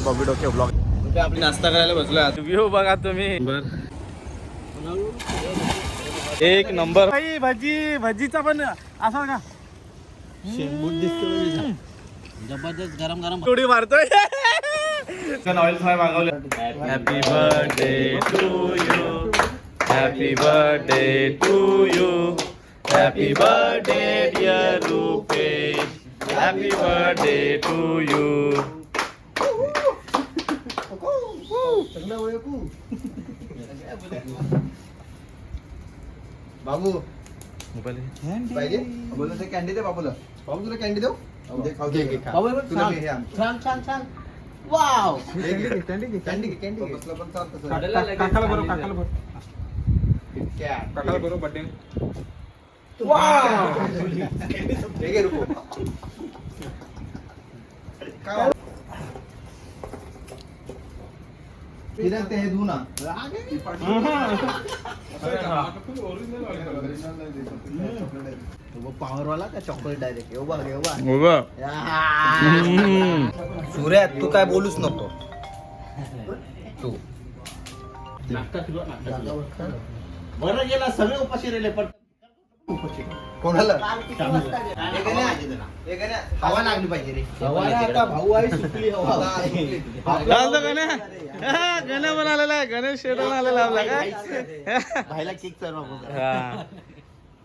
बॉबी डोके ब्लॉग आपण नाश्ता करायला बसलो व्ह्यू बघा तुम्ही. बर. एक नंबर. भाई भाजी भाजीचा पण असा का? जबरदस्त गरम गरम. थोडी मारतोय. ऑइल फ्राय मागवले. Happy birthday to you happy birthday to you happy birthday dear Rupesh happy birthday to you बाबू. पाहिजे बोललो ते कॅन्डी दे बाबूला. बाबू तुला कॅन्डी देऊ? दे खाऊ दे. बाबू, तुला हे आण. छान छान छान वाव. हे कॅन्डी कॅन्डी कॅन्डी बसलं पण चालतं सर. काकाला बरोबर काकाला बरोबर. काकाला बरोबर बर्थडे हे घे रुको. तिला ते हे वाला का चॉकलेट डायरेक्ट येऊ बघ येऊ बघ सूर्या तू काय बोलूच नको. तू. बरं गेला सगळे उपाशी राहिले पण कोणाला? हे गण्या, हे गण्या, हवा लागली पाहिजे रे. हवा नाही आता भाऊ आहे सुटली हवा. चालतं गण्या. हा, गण्या पण आलेला आहे. गणेश आलेला आपला काय? भाईला किक हा.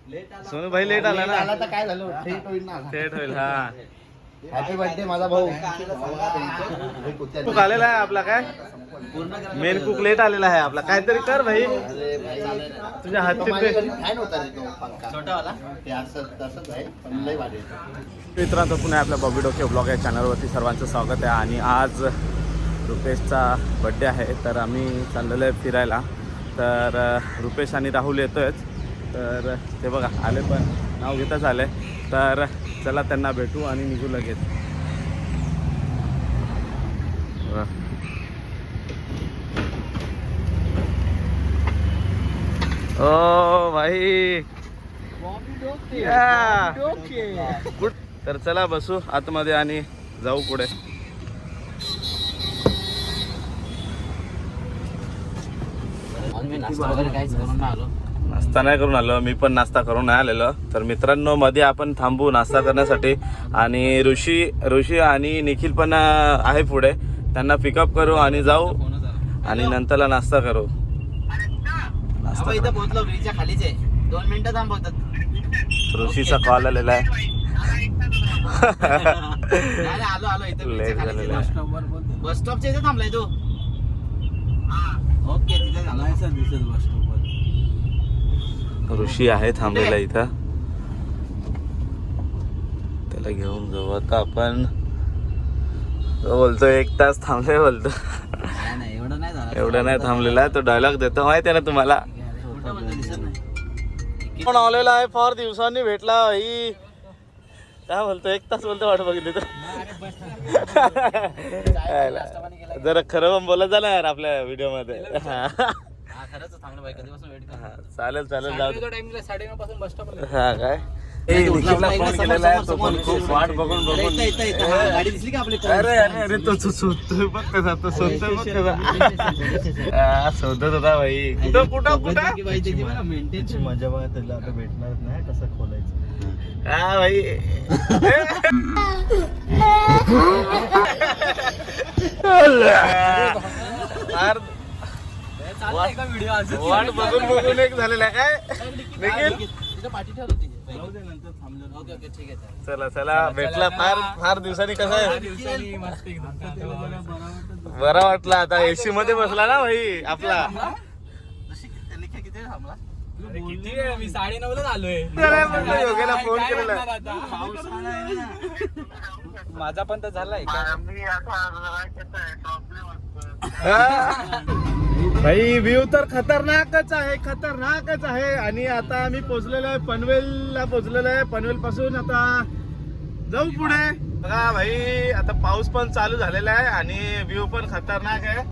सोनू भाई लेट आला आला ना. तर काय झालं? थेट होईल ना. लेट होईल हा. हॅपी बर्थडे माझा भाऊ. कुक आलेला आहे आपला काय? मेन कुक लेट आलेला आहे आपला. काहीतरी कर भाई. तुझ्या हातचे होता. मित्रांनो पुन्हा आपल्या बॉबी डोके ब्लॉग या चॅनलवरती सर्वांचं स्वागत आहे. आणि आज रुपेशचा बड्डे आहे तर आम्ही चाललेलो आहे फिरायला. तर रुपेश आणि राहुल येतोयच तर ते बघा आले पण. नाव घेतच आले तर चला त्यांना भेटू आणि निघू लगेच. ओ भाई. या. गुड. तर चला बसू आतमध्ये आणि जाऊ पुढे. आलो. नाश्ता नाही करून आलो. मी पण नाश्ता करून नाही आलेलो. तर मित्रांनो मध्ये आपण थांबू नाश्ता करण्यासाठी. आणि ऋषी ऋषी आणि निखिल पण आहे पुढे. त्यांना पिकअप करू आणि जाऊ. आणि नंतरला नाश्ता करू. नाश्ता इथं पोहोचलो ब्रिजच्या खालीच आहे दोन मिनिटं थांबवतात. ऋषीचा कॉल आलेला आहे. आलो आलो. इथं बस स्टॉपच्या इथे थांबलाय तू. ओके तिथे झाला. सर दिसेल बस स्टॉपवर ऋषी आहे थांबलेला इथं. त्याला घेऊन जाऊ. आता आपण तो बोलतो एक तास थांबले बोलतो. एवढं नाही झालं. एवढं नाही थांबलेला आहे तो डायलॉग देतो. माहिती आहे ना तुम्हाला? पण आलेला आहे फार दिवसांनी भेटला ही काय बोलतो एक तास बोलतो वाट बघितली तर जरा खरं पण बोलत ना यार आपल्या व्हिडिओमध्ये. हा खरंच थांबलो बाई कधीपासून वेट हा, चालेल चालेल जाऊ दे. टाइमला साडेनऊ पासून बस स्टॉप हा काय? ए, निखिलला फोन केलेला आहे तो पण खूप वाट बघून बघून. गाडी दिसली का आपली अरे अरे अरे तो शो- शोधतोय बघ कसा तो शोधतोय बघ कसा शोधत होता भाई कुठं कुठं कुठं? मेंटेनची मजा बघा त्याला आता भेटणार नाही कसं खोलायचं. हा भाई फार वाट बघून बघून एक झालेला आहे. काय? निखिल. चला चला. भेटला फार फार दिवसांनी कसं आहे? बरा वाटला. आता एसी मध्ये बसला ना भाई आपला. मी साडे आलोय. फोन केलेला माझा पण तर झालाय हा. भाई व्ह्यू तर खतरनाकच आहे खतरनाकच आहे. आणि आता आम्ही पोचलेलो आहे पनवेलला पोचलेलो आहे. पनवेल पासून आता जाऊ पुढे. बघा भाई आता पाऊस पण चालू झालेला आहे आणि व्ह्यू पण खतरनाक आहे.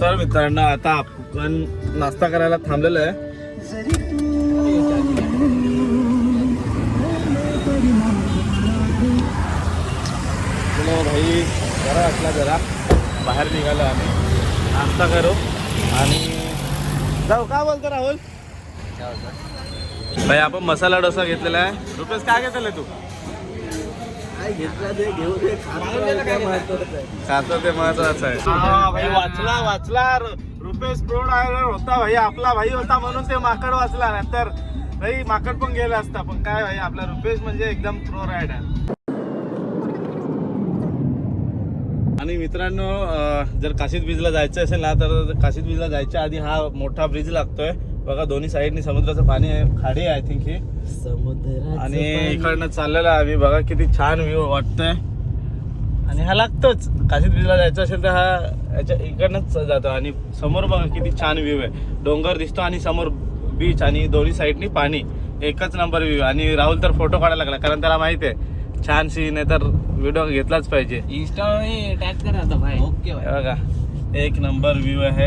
तर मित्रांनो आता आपण नाश्ता करायला थांबलेलो आहे. भाई जरा असला जरा. बाहेर निघालो आम्ही. नाश्ता करू. आणि जाऊ का बोलतो राहुल? भाई आपण मसाला डोसा घेतलेला आहे. रुपेश काय घेतलेलं तू? खातो ते महत्वाचं आहे. हा भाई वाचला वाचला. रुपेश होता भाई. आपला भाई होता म्हणून ते माकड वाचला. नंतर भाई माकड पण गेला असता. पण काय भाई आपला रुपेश म्हणजे एकदम प्रो रायडर आणि मित्रांनो जर काशीद बीचला जायचं असेल ना तर काशीद बीचला जायच्या आधी हा मोठा ब्रिज लागतोय. बघा दोन्ही साईडनी समुद्राचं पाणी आहे खाडी आहे आय थिंक ही. आणि इकडनं चाललेलं आहे आम्ही. बघा किती छान व्ह्यू वाटतंय. आणि हा लागतोच. काशीद बीचला जायचं असेल तर हा याच्या इकडनंच जातो. आणि समोर बघा किती छान व्ह्यू आहे. डोंगर दिसतो आणि समोर बीच आणि दोन्ही साईडनी पाणी. एकच नंबर व्ह्यू आणि राहुल तर फोटो काढायला लागला कारण त्याला माहिती आहे. छान सीन आहे तर व्हिडिओ घेतलाच पाहिजे. इंस्टा टॅग कर आता भाई. ओके हे बघा एक नंबर व्ह्यू आहे.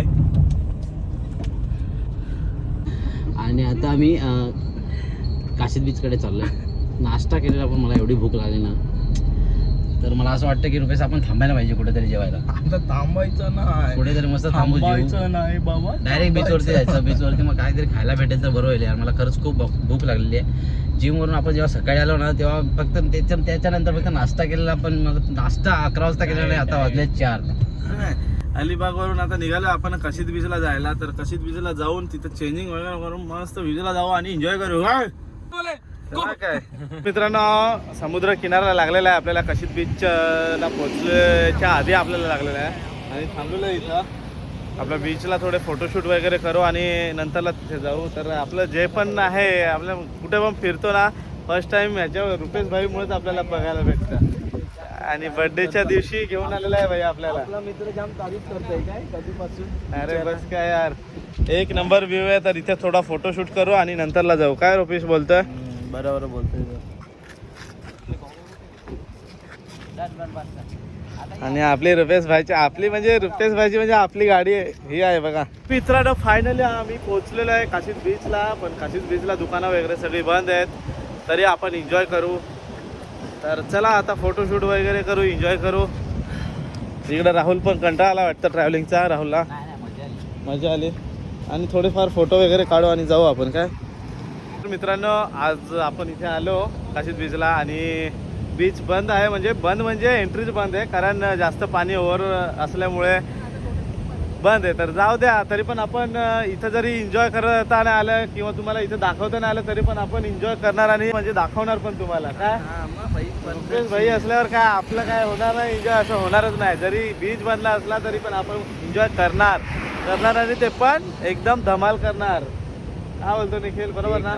आणि आता आम्ही काशीद बीचकडे चाललोय. नाश्ता केलेला पण मला एवढी भूक लागली ना. तर मला असं वाटतं की रुपेश आपण थांबायला पाहिजे कुठेतरी जेवायला. आता थांबायचं नाही. कुठेतरी मस्त थांबू जेवू थांबायचं नाही बाबा डायरेक्ट बीचवरती जायचं. बीचवरती मग काहीतरी खायला भेटेल तर बरं होईल यार. मला खरंच खूप भूक भूक लागलेली आहे. जिमवरून आपण जेव्हा सकाळी आलो ना तेव्हा फक्त त्याच्या त्याच्यानंतर फक्त नाश्ता केलेला पण मग नाश्ता अकरा वाजता केलेला नाही आता वाजले चार. अलिबाग वरून आता निघालो. आपण कशीद बीचला जायला तर कशीद बीचला जाऊन तिथं चेंजिंग वगैरे करून मस्त बीचला जाऊ आणि एन्जॉय करू. हा? चला काय? मित्रांनो समुद्र किनारा लागलेला आहे. आपल्याला कशीद बीच ला पोहोचल्याच्या आधी आपल्याला लागलेला आहे. आणि थांबलेलं आहे इथं. आपल्या बीचला थोडे फोटोशूट वगैरे करू आणि नंतरला तिथे जाऊ. तर आपलं जे पण आहे आपल्या कुठे पण फिरतो ना फर्स्ट टाइम ह्याच्यावर रुपेश भाईमुळेच आपल्याला बघायला भेटतं. आणि बर्थडेच्या दिवशी घेऊन आलेला आहे भाई आपल्याला. मित्र जाम तारीफ करतोय काय? कधीपासून? अरे बस काय यार. एक नंबर व्ह्यू आहे तर इथे थोडा फोटोशूट करू आणि नंतरला जाऊ. काय रुपेश बोलतोय? बरोबर बोलतोय आणि आपली रुपेश भाईची आपली म्हणजे रुपेश भाईची म्हणजे आपली गाडी आहे ही आहे बघा. मित्रांनो फायनली आम्ही पोहोचलेलो आहे काशीद बीचला पण काशीद बीचला दुकानं वगैरे सगळी बंद आहेत. तरी आपण एन्जॉय करू. तर चला आता फोटोशूट वगैरे करू एन्जॉय करू. इकडे राहुल पण कंटाळा आला वाटतं ट्रॅव्हलिंगचा राहुलला. मजा आली. आणि थोडेफार फोटो वगैरे काढू आणि जाऊ आपण काय? मित्रांनो आज आपण इथे आलो काशीद बीचला आणि बीच बंद आहे म्हणजे बंद म्हणजे एंट्रीच बंद आहे कारण जास्त पाणी ओव्हर असल्यामुळे बंद आहे. तर जाऊ द्या तरी पण आपण इथं जरी एन्जॉय करताना आलं किंवा तुम्हाला इथं दाखवताना आलं तरी पण आपण एन्जॉय करणार आणि म्हणजे दाखवणार पण तुम्हाला. काय रुपेश भाई असल्यावर काय आपलं काय होणार नाही एन्जॉय असं होणारच नाही. जरी बीच बनला असला तरी पण आपण एन्जॉय करणार. करणार आणि ते पण एकदम धमाल करणार. काय बोलतो निखिल? बरोबर ना?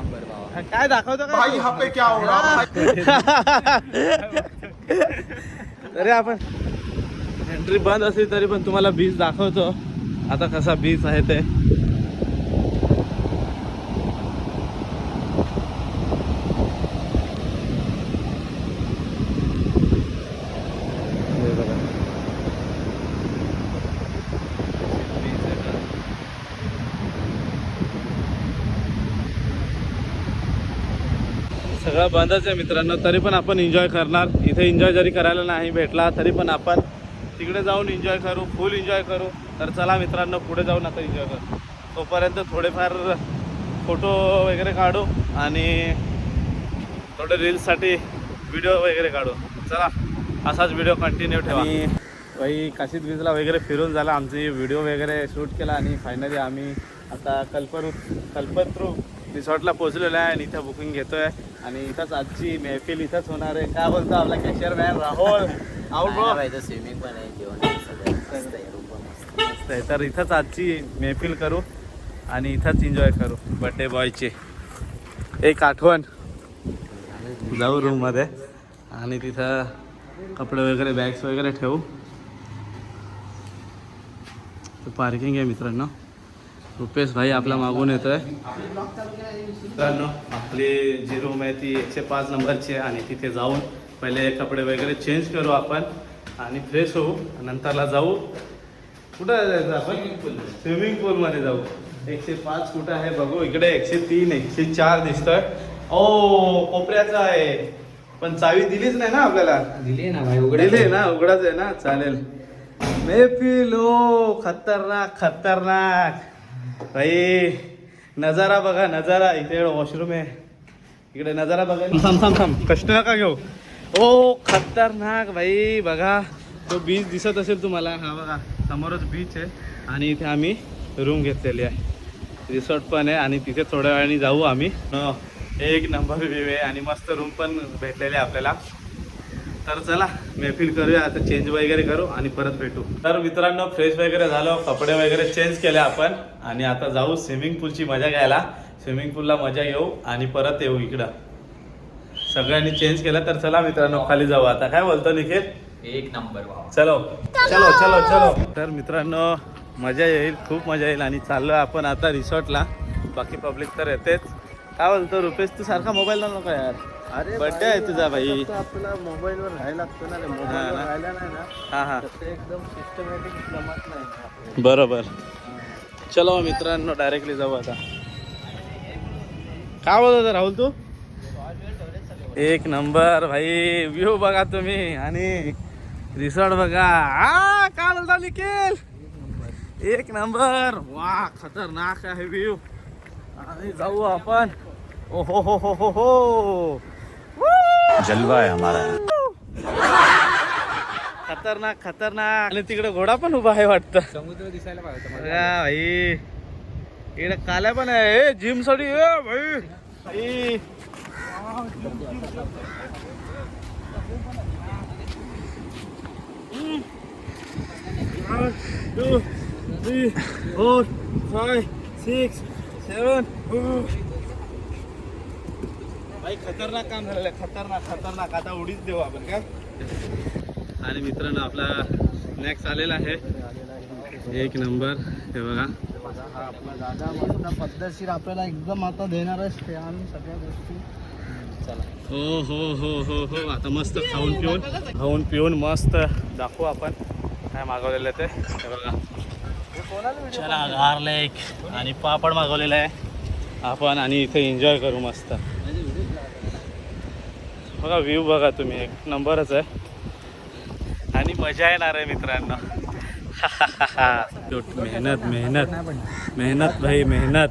काय दाखवतो काय? तरी आपण एंट्री बंद असली तरी पण तुम्हाला बीच दाखवतो. आता कसा बीच आहे ते हे बघा. सगळं बंदच आहे मित्रांनो. तरी पण आपण एन्जॉय करणार. इथे एन्जॉय जरी करायला नाही भेटला तरी पण आपण तिकडे जाऊन एन्जॉय करू फुल एन्जॉय करू. तर चला मित्रांनो पुढे जाऊन आता एन्जॉय करू. तोपर्यंत थोडेफार फोटो वगैरे काढू आणि थोडे रील्ससाठी व्हिडिओ वगैरे काढू. चला असाच व्हिडिओ कंटिन्यू ठेवा. आणि काशीद बीचला वगैरे फिरून झाला. आमची व्हिडिओ वगैरे शूट केला आणि फायनली आम्ही आता कल्परू कल्पत्रू रिसॉर्टला पोचलेलो आहे आणि इथं बुकिंग घेतो आहे आणि इथंच आजची महफिल इथंच होणार आहे. काय बोलतो आपला cashier man Rahul? Out bro swimming पण आहे जेवण मस्त आहे तर इथंच आजची महफिल करू आणि इथंच एन्जॉय करू. बड्डे बॉयची एक आठवण. जाऊ रूममध्ये आणि तिथं कपडे वगैरे बॅग्स वगैरे ठेवू. पार्किंग आहे मित्रांनो. रुपेश भाई आपला मागून येतोय. मित्रांनो आपली जी रूम आहे ती एकशे पाच नंबरची आहे आणि तिथे जाऊन पहिले कपडे वगैरे चेंज करू आपण आणि फ्रेश होऊ नंतरला जाऊ. कुठं जायचं आपण? स्विमिंग पूलमध्ये जाऊ. एकशे पाच कुठं आहे बघू. इकडे एकशे तीन एकशे चार दिसतोय. ओ कोपऱ्याचं आहे. पण चावी दिलीच नाही ना आपल्याला? दिली ना भाई दिली ना उघडाच आहे ना. चालेल. मेहफिल ओ खतरनाक खतरनाक. भाई नजारा बघा नजारा. इथे वॉशरूम आहे. इकडे नजारा बघा थांब थांब थांब. कष्ट नका घेऊ. ओ खतरनाक भाई बघा. तो बीच दिसत असेल तुम्हाला. हा बघा समोरच बीच आहे. आणि इथे आम्ही रूम घेतलेली आहे. रिसॉर्ट पण आहे आणि तिथे थोड्या वेळाने जाऊ आम्ही. एक नंबर व्ह्यू आहे आणि मस्त रूम पण भेटलेले आपल्याला. तर चला महफिल करूया आता चेंज वगैरे करू आणि परत भेटू. तर मित्रांनो फ्रेश वगैरे झालो कपडे वगैरे चेंज केले आपण आणि आता जाऊ स्विमिंग पूलची मजा घ्यायला. स्विमिंग पूलला मजा घेऊ आणि परत येऊ इकडं. सगळ्यांनी चेंज केलं तर चला मित्रांनो खाली जाऊ आता. काय बोलतो निखिल? एक नंबर चलो. चलो चलो चलो तर मित्रांनो मजा येईल खूप मजा येईल आणि चाललो आपण आता रिसॉर्टला बाकी पब्लिक तर येतेच. काय बोलतो रुपेश तू सारखा मोबाईल नको यार. अरे बर्थडे आहे तुझा भाई. आपला मोबाईल वर राहायला लागतो ना रे हा मोबाईल. राहिला नाही ना हा हा. तर ते एकदम सिस्टमॅटिक जमत नाही. बरोबर. चलो मित्रांनो डायरेक्टली जाऊ आता. काय बोलत होता राहुल तू? एक नंबर भाई व्ह्यू बघा तुम्ही आणि रिसॉर्ट बघा. आ काय बोलता निखिल? एक नंबर. वा खतरनाक आहे व्ह्यू आणि जाऊ आपण. ओ हो हो हो हो हो. जलवा है हमारा। खतरनाक खतरनाक. आणि तिकडे घोडा पण उभा आहे वाटतं. समुद्र दिसायला पाहिजे भाई. इकडे काल्या पण आहे. जिमसाठी ए भाई. भाई. One, two, three, four, five, six, seven. भाई खतरनाक काम झालेलं आहे. खतरनाक खतरनाक. आता उडीच देऊ आपण काय? आणि मित्रांनो आपला नेक्स्ट आलेला आहे. एक नंबर. हे बघा. दादा मस्त पद्धतशीर आपल्याला एकदम आता देणारच स्टॅन सगळ्या गोष्टी. हो हो हो हो हो. आता मस्त खाऊन पिऊन खाऊन पिऊन मस्त दाखवू आपण. काय मागवलेलं आहे ते? बघा. चला घार लेक आणि पापड मागवलेला आहे. आपण आणि इथे एन्जॉय करू मस्त. बघा व्ह्यू बघा तुम्ही. एक नंबरच आहे. आणि मजा येणार आहे मित्रांनो. मेहनत मेहनत. मेहनत भाई मेहनत.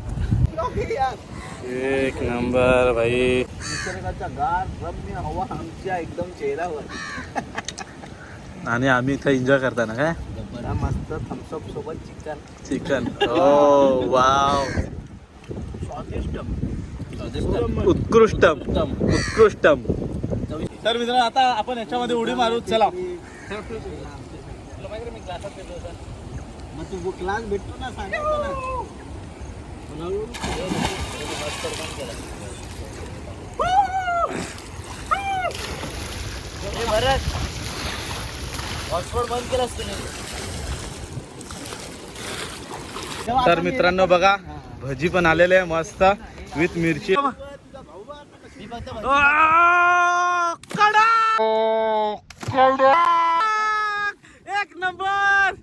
एक नंबर भाई. एकदम चेहऱ्यावर आणि आम्ही इथे एन्जॉय करताना काय? मस्त थम्सअप सोबत चिकन चिकन ओ वाव उत्कृष्टम उत्कृष्टम. तर मित्रांनो आता आपण याच्यामध्ये उडी मारू. चला. मग तू क्लास भेटतो ना सांगायचं ना हॉटस्पॉट बंद केलास तुम्ही तर मित्रांनो बघा भजी पण आलेले आहे मस्त विथ मिरची! एक नंबर!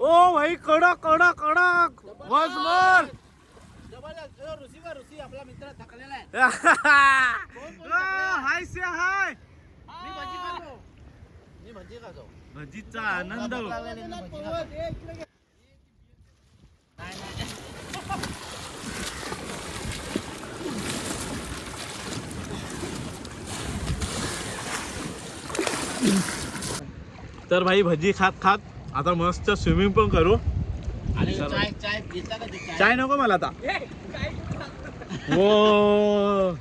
ओ भाई कडक कडक कडक बस बर हाय से हाय! भजीचा आनंद. तर भाई भजी खात खात आता मस्त स्विमिंग पण करू. आणि चाय नको मला आता. हो.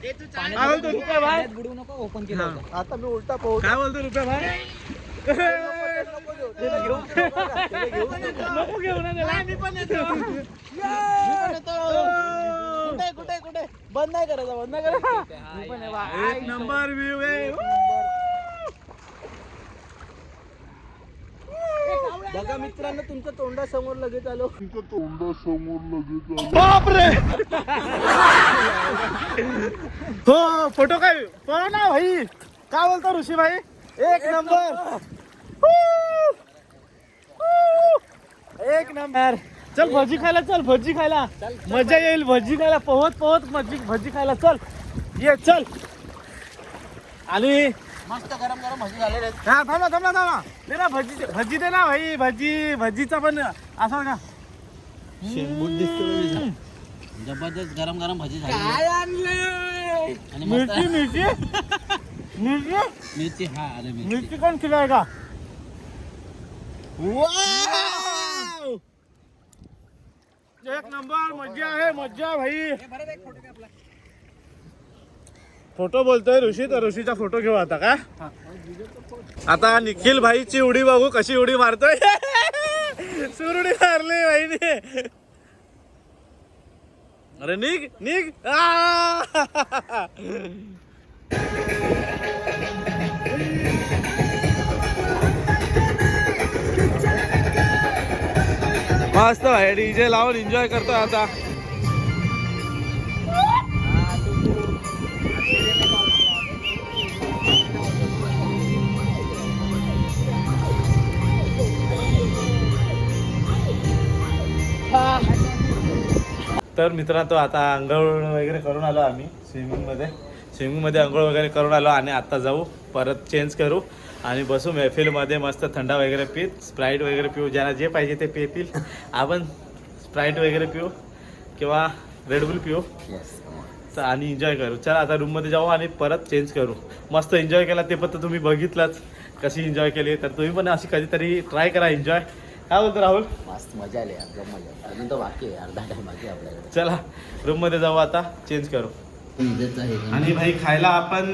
काय बोलतो रुपया भाई. बुडवू नको ओपन केलं होतं. आता मी उलटा पोहू काय बोलतो रुपया भाई? नको घेऊ ना त्याला. मी पण येतो. कुठे कुठे कुठे? बंद नाही करायचा बंद नाही करायचा. एक नंबर व्ह्यू आहे. बघा मित्रांनो तुमच्या तोंडासमोर लगेच आलो. बापरे! हो फोटो काय? पळा ना भाई. काय बोलतो ऋषी भाई एक नंबर. एक नंबर. चल भजी खायला चल भजी खायला. मजा येईल भजी खायला. पोहत पोहत भजी भजी खायला. चल ये चल. आणि मस्त गरम गरम भजी झालेले आहेत. हा थांबा थांबा थांबा. दे ना भजी भजी दे ना भाई भजी भजीचा पण असा का? जबरदस्त गरम गरम भजी झाली आणि मस्त मिरची मिरची? मिरची? मिरची हा अरे मिरची. मिरची कोण खिलाय का? वाव! एक नंबर मज्जा आहे मज्जा भाई. फोटो बोलतोय ऋषी तर ऋषीचा फोटो घेऊ आता का? आता निखिल भाईची उडी बघू कशी उडी मारतोय. सुरुडी मारली भाईने. अरे निघ निघ! मस्त भाई डीजे लावून एन्जॉय करतो आता. तर मित्रांनो आता आंघोळ वगैरे करून आलो आम्ही स्विमिंगमध्ये. स्विमिंगमध्ये आंघोळ वगैरे करून आलो आणि आता जाऊ परत चेंज करू आणि बसू महफिलमध्ये मस्त थंडा वगैरे पित स्प्राईट वगैरे पिऊ ज्यांना जे पाहिजे ते पितील. आपण स्प्राईट वगैरे पिऊ किंवा रेडबुल पिऊ. तर आणि एन्जॉय करू. चला आता रूममध्ये जाऊ आणि परत चेंज करू. मस्त एन्जॉय केला ते पण तुम्ही बघितलंच कशी एन्जॉय केली. तर तुम्ही पण अशी कधीतरी ट्राय करा एन्जॉय काय बोलतो राहुल? मस्त मजा आली एकदम मजा अजून तर बाकी आहे अर्धा टाइम बाकी आहे आपल्याकडे. चला रूममध्ये जाऊ आता चेंज करू. आहे आणि भाई खायला आपण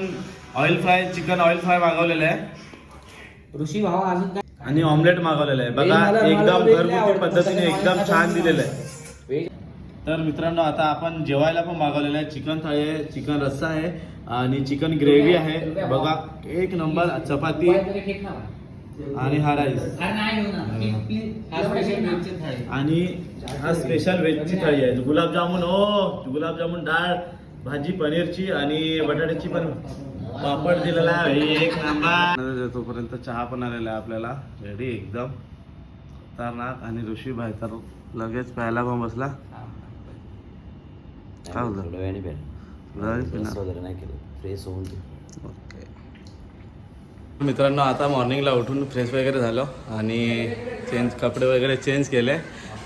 oil fry chicken oil fry मागवलेलं आहे. ऋषी भावा अजून काय? आणि ऑमलेट मागवलेलं आहे. बघा मला- मला एकदम घरगुती आवडत, पद्धतीने एकदम छान दिलेलं आहे. वेज? तर मित्रांनो आता आपण जेवायला पण मागवलेलं आहे. चिकन थाळी आहे चिकन रस्सा आहे आणि चिकन ग्रेव्ही आहे. बघा एक नंबर चपाती. तरी ठीक ना. आणि हा राईस हा स्पेशल वेजची थाळी. आणि हा स्पेशल व्हेजची थाळी आहे. गुलाबजामुन हो. गुलाबजामुन डाळ भाजी पनीरची आणि बटाट्याची पण पापड दिलेला आहे. एक नंबर तोपर्यंत चहा पण आलेला आहे आपल्याला. रेडी एकदम. खतरनाक आणि ऋषी भाई तर लगेच प्यायला पण बसला. काय. वगैरे नाही केलं. फ्रेश होऊन मित्रांनो आता मॉर्निंगला उठून फ्रेश वगैरे झालो आणि चेंज कपडे वगैरे चेंज केले.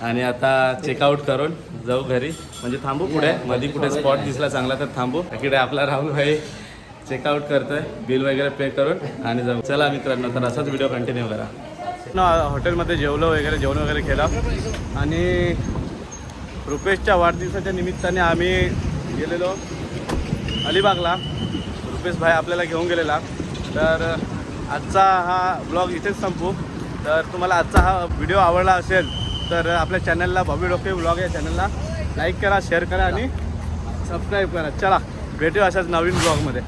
आणि आता चेकआउट करून जाऊ घरी. म्हणजे थांबू पुढे. मध्ये कुठे स्पॉट दिसला चांगला तर थांबू. इकडे आपला राहुल भाई चेकआउट करतोय. बिल वगैरे पे करून आणि जाऊ. चला मित्रांनो तर असाच व्हिडिओ कंटिन्यू करा. ना हॉटेलमध्ये जेवलो वगैरे जेवण वगैरे केलं. आणि रुपेशच्या वाढदिवसाच्या निमित्ताने आम्ही गेलेलो अलिबागला. रुपेश भाई आपल्याला घेऊन गेलेला. तर आजचा हा ब्लॉग इथेच संपू. तर तुम्हाला आजचा हा व्हिडिओ आवडला असेल तर आपल्या चॅनलला भव्य डोके ब्लॉग या चॅनलला लाईक करा शेअर करा आणि सबस्क्राईब करा. चला भेटू अशाच नवीन ब्लॉगमध्ये